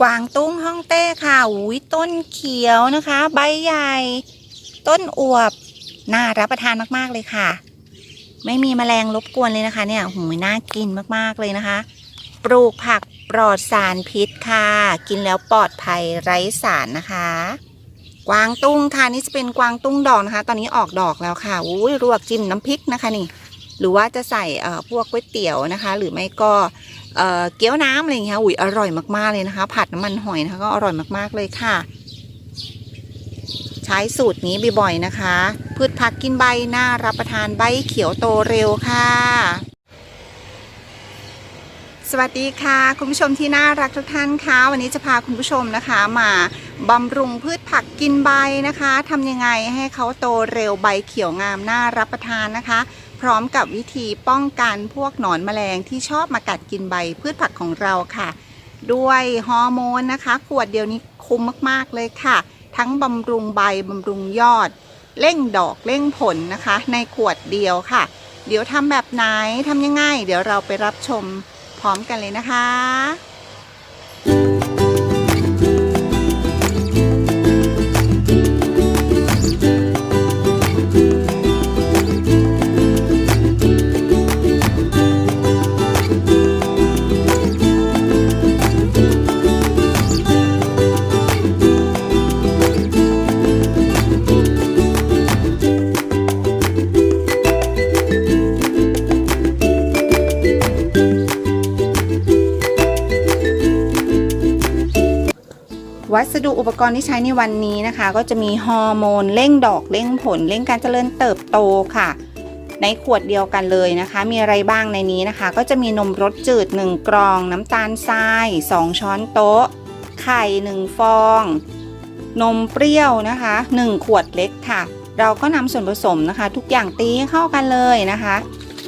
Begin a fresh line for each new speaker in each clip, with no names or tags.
กวางตุ้งฮ่องเต้ค่ะอุ้ยต้นเขียวนะคะ ใบใหญ่ ต้นอวบ น่ารับประทานมากๆเลยค่ะ ไม่มีแมลงรบกวนเลยนะคะเนี่ยหูยน่ากินมากๆเลยนะคะ ปลูกผักปลอดสารพิษค่ะ กินแล้วปลอดภัยไร้สารนะคะ กวางตุ้งค่ะนี่จะเป็นกวางตุ้งดอกนะคะ ตอนนี้ออกดอกแล้วค่ะอุ้ยรวกจิ้มน้ำพริกนะคะนี่ หรือว่าจะใส่เอ่อพวกก๋วยเตี๋ยวนะคะ หรือไม่ก็ เเกี๊ยวน้ำอะไรอย่างเงี้ยอุ้ยอร่อยมากๆเลยนะคะ ผัดน้ำมันหอยนะคะก็อร่อยมากๆเลยค่ะ ใช้สูตรนี้บ่อยๆนะคะ พืชผักกินใบน่ารับประทานใบเขียวโตเร็วค่ะ สวัสดีค่ะ คุณผู้ชมที่น่ารักทุกท่านค่ะวันนี้จะพาคุณผู้ชมนะคะมาบำรุงพืชผักกินใบนะคะทำยังไงให้เขาโตเร็วใบเขียวงามน่ารับประทานนะคะ พร้อมกับวิธีป้องกันพวกหนอนแมลงที่ชอบมากัดกินใบพืชผักของเราค่ะ ด้วยฮอร์โมนนะคะ ขวดเดียวนี้คุ้มมากๆเลยค่ะ ทั้งบำรุงใบบำรุงยอด เร่งดอกเร่งผลนะคะ ในขวดเดียวค่ะ เดี๋ยวทำแบบไหนทำยังไง เดี๋ยวเราไปรับชมพร้อมกันเลยนะคะ วัสดุอุปกรณ์ที่ใช้ในวันนี้นะคะ ก็จะมีฮอร์โมนเร่งดอกเร่งผลเร่งการเจริญเติบโตค่ะ ในขวดเดียวกันเลยนะคะ มีอะไรบ้างในนี้นะคะ ก็จะมีนมรสจืด 1กรอง น้ำตาลทราย 2 ช้อนโต๊ะ ไข่ 1 ฟอง นมเปรี้ยวนะคะ 1 ขวดเล็กค่ะ เราก็นำส่วนผสมนะคะ ทุกอย่างตีให้เข้ากันเลยนะคะ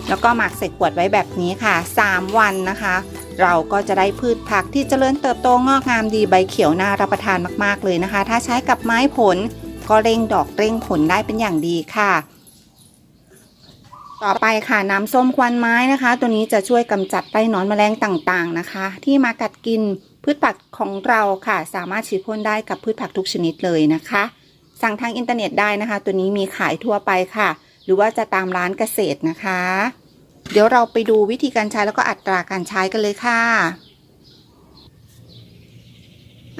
แล้วก็หมักใส่ขวดไว้แบบนี้ค่ะ 3 วันนะคะ เราก็จะได้พืชผักที่เจริญเติบโตงอกงามดีใบเขียวน่ารับประทานมากๆเลยนะคะ ถ้าใช้กับไม้ผลก็เร่งดอกเร่งผลได้เป็นอย่างดีค่ะ ต่อไปค่ะน้ำส้มควันไม้นะคะ ตัวนี้จะช่วยกำจัดไล่หนอนแมลงต่างๆนะคะ ที่มากัดกินพืชผักของเราค่ะ สามารถฉีดพ่นได้กับพืชผักทุกชนิดเลยนะคะ สั่งทางอินเทอร์เน็ตได้นะคะ ตัวนี้มีขายทั่วไปค่ะ หรือว่าจะตามร้านเกษตรนะคะ เดี๋ยวเราไปดูวิธีการใช้แล้วก็อัตราการใช้กันเลยค่ะ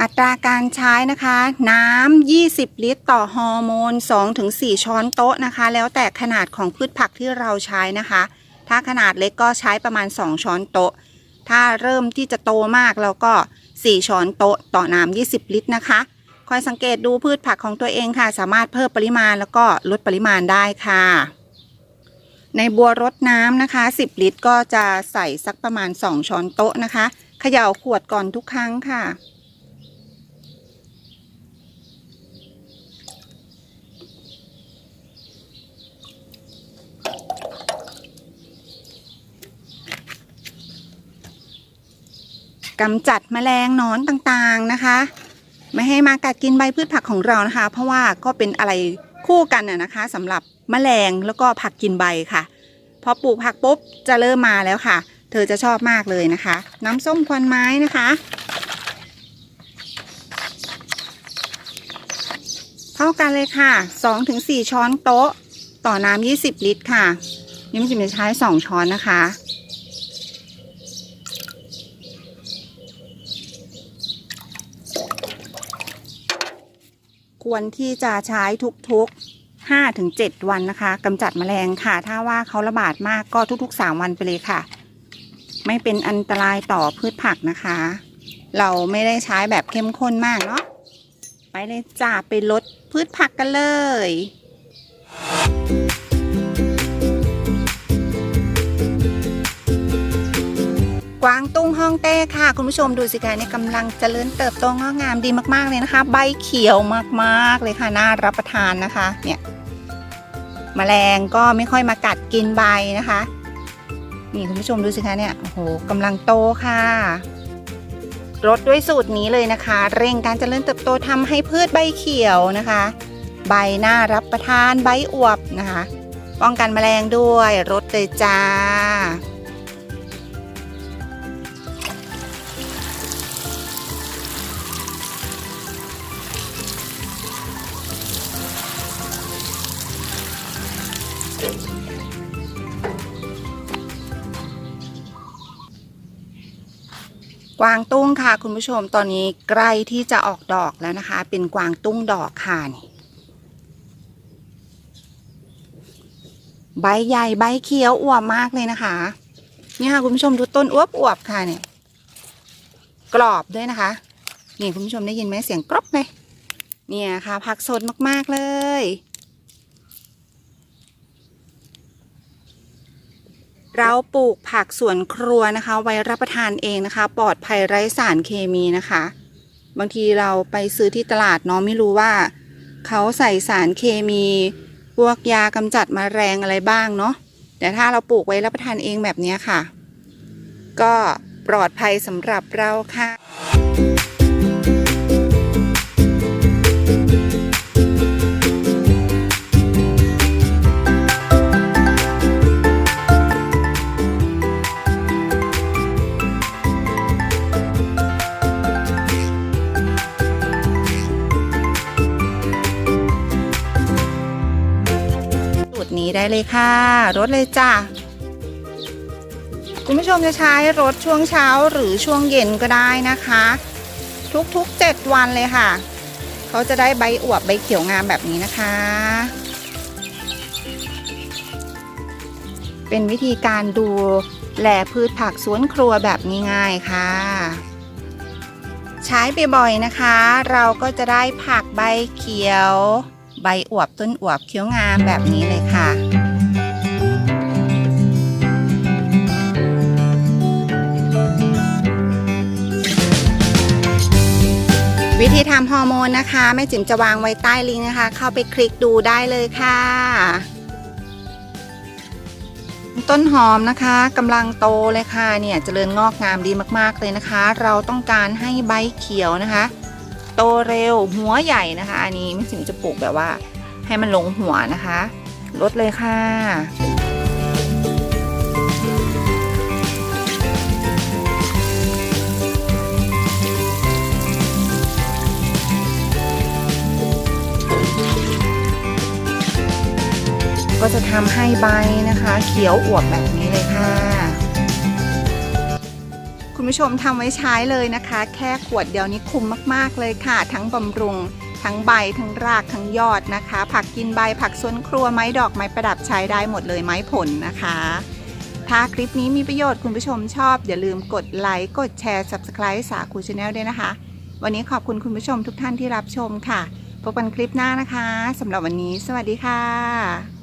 อัตราการใช้นะคะ น้ำ 20 ลิตร ต่อฮอร์โมน 2-4 ช้อนโต๊ะนะคะ แล้วแต่ขนาดของพืชผักที่เราใช้นะคะ ถ้าขนาดเล็กก็ใช้ประมาณ 2 ช้อนโต๊ะ ถ้าเริ่มที่จะโตมากเราก็ 4 ช้อนโต๊ะ ต่อน้ำ 20 ลิตรนะคะ คอยสังเกตดูพืชผักของตัวเองค่ะ สามารถเพิ่มปริมาณแล้วก็ลดปริมาณได้ค่ะ ในบัวรดน้ำนะคะ 10 ลิตรก็จะใส่สักประมาณ 2 ช้อนโต๊ะนะคะเขย่าขวดก่อนทุกครั้งค่ะ กำจัดแมลงนอนต่างๆนะคะ ไม่ให้มากัดกินใบพืชผักของเรานะคะ เพราะว่าก็เป็นอะไรคู่กันน่ะนะคะสำหรับ มแมลงแล้วก็ผักกินใบค่ะพอปลูกผักปุ๊บจะเริ่มมาแล้วค่ะ เธอจะชอบมากเลยนะคะ น้ำส้มควันไม้นะคะ เท่ากันเลยค่ะ 2-4 ช้อนโต๊ะ ต่อน้ำ20 ลิตรค่ะนี่มันจะใช้ 2 ช้อนนะคะควรที่จะใช้ทุกๆ 5-7วันนะคะกำจัดแมลงค่ะ ถ้าว่าเขาระบาดมากก็ทุกๆ 3 วันไปเลยค่ะ ไม่เป็นอันตรายต่อพืชผักนะคะ เราไม่ได้ใช้แบบเข้มข้นมากเนาะไปเลยจ้าไปลดพืชผักกันเลย กวางตุ้งฮ่องเต้ค่ะ คุณผู้ชมดูสิคะเนี่ยกำลังเจริญเติบโตงอกงามดีมากๆเลยนะคะ ใบเขียวมากๆเลยค่ะน่ารับประทานนะคะเนี่ยมแมลงก็ไม่ค่อยมากัดกินใบนะคะนี่คุณผู้ชมดูสิคะเนี่ยโอ้โหกำลังโตค่ะรดด้วยสูตรนี้เลยนะคะ เร่งการเจริญเติบโตทำให้พืชใบเขียวนะคะ ใบหน้ารับประทานใบอวบนะคะ ป้องกันแมลงด้วยรดเลยจ้า กวางตุ้งค่ะคุณผู้ชมตอนนี้ใกล้ที่จะออกดอกแล้วนะคะ เป็นกวางตุ้งดอกค่ะนี่ใบใหญ่ใบเขียวอวบมากเลยนะคะนี่ค่ะคุณผู้ชมดูต้นอวบอวบค่ะเนี่ยกรอบด้วยนะคะ นี่คุณผู้ชมได้ยินไหมเสียงกรอบไหมเนี่ยค่ะผักสดมากๆเลย เราปลูกผักสวนครัวนะคะ ไว้รับประทานเองนะคะ ปลอดภัยไร้สารเคมีนะคะ บางทีเราไปซื้อที่ตลาดเนาะไม่รู้ว่า เขาใส่สารเคมีพวกยากำจัดมแมลงอะไรบ้างเนาะแต่ถ้าเราปลูกไว้รับประทานเองแบบนี้ค่ะ ก็ปลอดภัยสำหรับเราค่ะ ตรนี้ได้เลยค่ะ รถเลยจ้ะคุณผู้ชมจะใช้รถช่วงเช้าหรือช่วงเย็นก็ได้นะคะ ทุกๆ 7 วันเลยค่ะ เขาจะได้ใบอวบใบเขียวงามแบบนี้นะคะ เป็นวิธีการดูแลพืชผักสวนครัวแบบง่ายๆค่ะ ใช้บ่อยๆนะคะ เราก็จะได้ผักใบเขียว ใบอวบต้นอวบเขียวงามแบบนี้เลยค่ะวิธีทำฮอร์โมนนะคะแม่จิ๋มจะวางไว้ใต้ลิงก์นะคะ เข้าไปคลิกดูได้เลยค่ะ ต้นหอมนะคะกำลังโตเลยค่ะเนี่ยเจริญงอกงามดีมากๆเลยนะคะ เราต้องการให้ใบเขียวนะคะ โตเร็วหัวใหญ่นะคะ อันนี้แม่จิ๋มจะปลูกแบบว่า ให้มันลงหัวนะคะลดเลยค่ะก็จะทำให้ใบนะคะ เขียวอวบแบบนี้เลยค่ะ คุณผู้ชมทำไว้ใช้เลยนะคะ แค่ขวดเดียวนี้คุ้มมากๆเลยค่ะ ทั้งบำรุง ทั้งใบทั้งรากทั้งยอดนะคะ ผักกินใบผักสวนครัวไม้ดอกไม้ประดับใช้ได้หมดเลยไม้ผลนะคะ ถ้าคลิปนี้มีประโยชน์คุณผู้ชมชอบ อย่าลืมกดไลค์กดแชร์ Subscribe สาคูชาแนลด้วยนะคะ วันนี้ขอบคุณคุณผู้ชมทุกท่านที่รับชมค่ะพบกันคลิปหน้านะคะสำหรับวันนี้ สวัสดีค่ะ